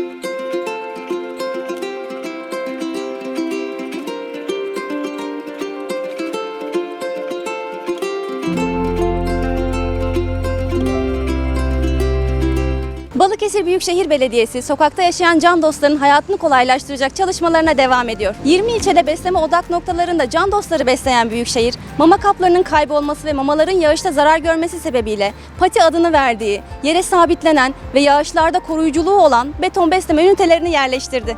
Thank you. Balıkesir Büyükşehir Belediyesi sokakta yaşayan can dostların hayatını kolaylaştıracak çalışmalarına devam ediyor. 20 ilçede besleme odak noktalarında can dostları besleyen Büyükşehir, mama kaplarının kaybolması ve mamaların yağışta zarar görmesi sebebiyle pati adını verdiği, yere sabitlenen ve yağışlarda koruyuculuğu olan beton besleme ünitelerini yerleştirdi.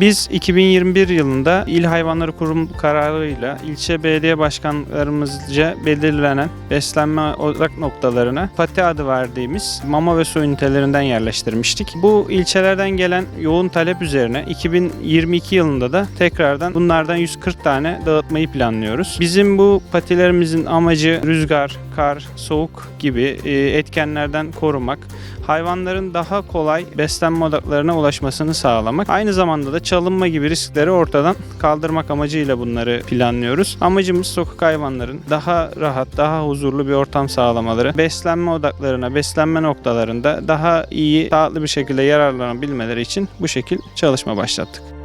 Biz 2021 yılında İl Hayvanları Kurum kararıyla ilçe belediye başkanlarımızca belirlenen beslenme odak noktalarına pati adı verdiğimiz mama ve su ünitelerinden yerleştirmiştik. Bu ilçelerden gelen yoğun talep üzerine 2022 yılında da tekrardan bunlardan 140 tane dağıtmayı planlıyoruz. Bizim bu patilerimizin amacı rüzgar, kar, soğuk gibi e, etkenlerden korumak, hayvanların daha kolay beslenme odaklarına ulaşmasını sağlamak. Aynı zamanda da çalınma gibi riskleri ortadan kaldırmak amacıyla bunları planlıyoruz. Amacımız sokak hayvanların daha rahat, daha huzurlu bir ortam sağlamaları, beslenme odaklarına, beslenme noktalarında daha iyi, sağlıklı bir şekilde yararlanabilmeleri için bu şekil çalışma başlattık.